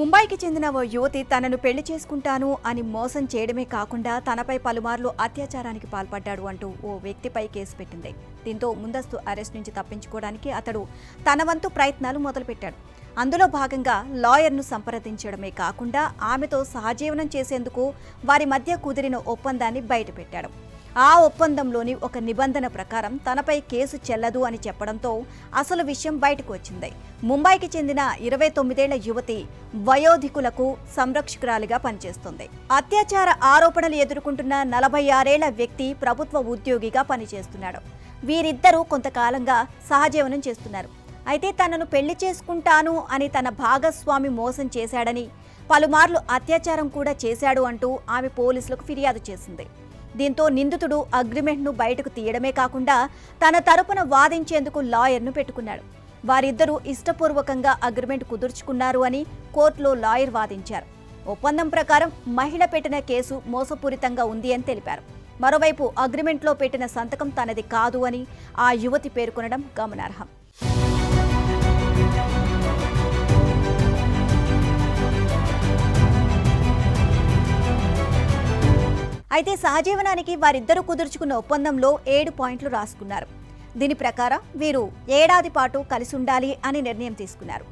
ముంబైకి చెందిన ఓ యువతి తనను పెళ్ళి చేసుకుంటాను అని మోసం చేయడమే కాకుండా తనపై పలుమార్లు అత్యాచారానికి పాల్పడ్డాడు అంటూ ఓ వ్యక్తిపై కేసు పెట్టింది. దీంతో ముందస్తు అరెస్ట్ నుంచి తప్పించుకోవడానికి అతడు తన వంతు ప్రయత్నాలు మొదలుపెట్టాడు. అందులో భాగంగా లాయర్ను సంప్రదించడమే కాకుండా ఆమెతో సహజీవనం చేసేందుకు వారి మధ్య కుదిరిన ఒప్పందాన్ని బయటపెట్టాడు. ఆ ఒప్పందంలోని ఒక నిబంధన ప్రకారం తనపై కేసు చెల్లదు అని చెప్పడంతో అసలు విషయం బయటకు వచ్చింది. ముంబైకి చెందిన ఇరవై తొమ్మిదేళ్ళ యువతి వయోధికులకు సంరక్షకురాలిగా పనిచేస్తుంది. అత్యాచార ఆరోపణలు ఎదుర్కొంటున్న నలభై ఆరేళ్ళ వ్యక్తి ప్రభుత్వ ఉద్యోగిగా పనిచేస్తున్నాడు. వీరిద్దరూ కొంతకాలంగా సహజీవనం చేస్తున్నారు. అయితే తనను పెళ్ళి చేసుకుంటాను అని తన భాగస్వామి మోసం చేశాడని పలుమార్లు అత్యాచారం కూడా చేశాడు అంటూ ఆమె పోలీసులకు ఫిర్యాదు చేసింది. దీంతో నిందితుడు అగ్రిమెంట్ను బయటకు తీయడమే కాకుండా తన తరపున వాదించేందుకు లాయర్ను పెట్టుకున్నాడు. వారిద్దరూ ఇష్టపూర్వకంగా అగ్రిమెంట్ కుదుర్చుకున్నారు అని కోర్టులో లాయర్ వాదించారు. ఒప్పందం ప్రకారం మహిళ పెట్టిన కేసు మోసపూరితంగా ఉంది అని తెలిపారు. మరోవైపు అగ్రిమెంట్లో పెట్టిన సంతకం తనది కాదు అని ఆ యువతి పేర్కొనడం గమనార్హం. అయితే సహజీవనానికి వారిద్దరూ కుదుర్చుకున్న ఒప్పందంలో ఏడు పాయింట్లు రాసుకున్నారు. దీని ప్రకారం వీరు ఏడాది పాటు కలిసి ఉండాలి అని నిర్ణయం తీసుకున్నారు.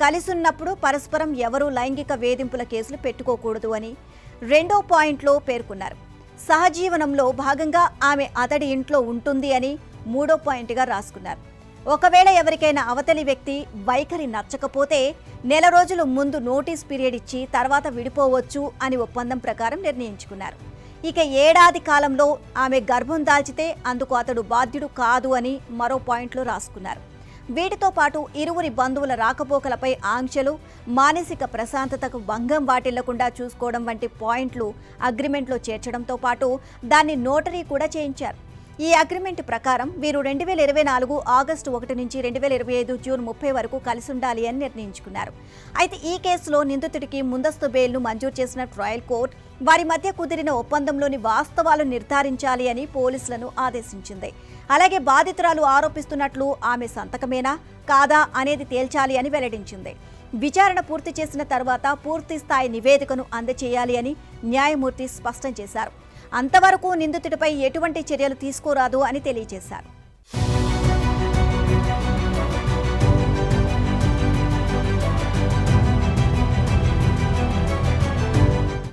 కలిసున్నప్పుడు పరస్పరం ఎవరూ లైంగిక వేధింపుల కేసులు పెట్టుకోకూడదు అని రెండో పాయింట్లో పేర్కొన్నారు. సహజీవనంలో భాగంగా ఆమె అతడి ఇంట్లో ఉంటుంది అని మూడో పాయింట్గా రాసుకున్నారు. ఒకవేళ ఎవరికైనా అవతలి వ్యక్తి వైఖరి నచ్చకపోతే నెల రోజులు ముందు నోటీస్ పీరియడ్ ఇచ్చి తర్వాత విడిపోవచ్చు అని ఒప్పందం ప్రకారం నిర్ణయించుకున్నారు. ఇక ఏడాది కాలంలో ఆమె గర్భం దాల్చితే అందుకు అతడు బాధ్యుడు కాదు అని మరో పాయింట్లో రాసుకున్నారు. వీటితో పాటు ఇరువురి బంధువుల రాకపోకలపై ఆంక్షలు మానసిక ప్రశాంతతకు భంగం వాటిల్లకుండా చూసుకోవడం వంటి పాయింట్లు అగ్రిమెంట్లో చేర్చడంతో పాటు దాన్ని నోటరీ కూడా చేయించారు. ఈ అగ్రిమెంట్ ప్రకారం వీరు రెండు వేల ఇరవై నాలుగు ఆగస్టు ఒకటి నుంచి రెండు వేల ఇరవై ఐదు జూన్ ముప్పై వరకు కలిసి ఉండాలి అని నిర్ణయించుకున్నారు. అయితే ఈ కేసులో నిందితుడికి ముందస్తు బెయిల్ను మంజూరు చేసిన ట్రయల్ కోర్టు వారి మధ్య కుదిరిన ఒప్పందంలోని వాస్తవాలు నిర్ధారించాలి అని పోలీసులను ఆదేశించింది. అలాగే బాధితురాలు ఆరోపిస్తున్నట్లు ఆమె సంతకమేనా కాదా అనేది తేల్చాలి అని వెల్లడించింది. విచారణ పూర్తి చేసిన తర్వాత పూర్తి స్థాయి నివేదికను అందజేయాలి అని న్యాయమూర్తి స్పష్టం చేశారు. అంతవరకు నిందితుడిపై ఎటువంటి చర్యలు తీసుకోరాదు అని తెలియజేశారు.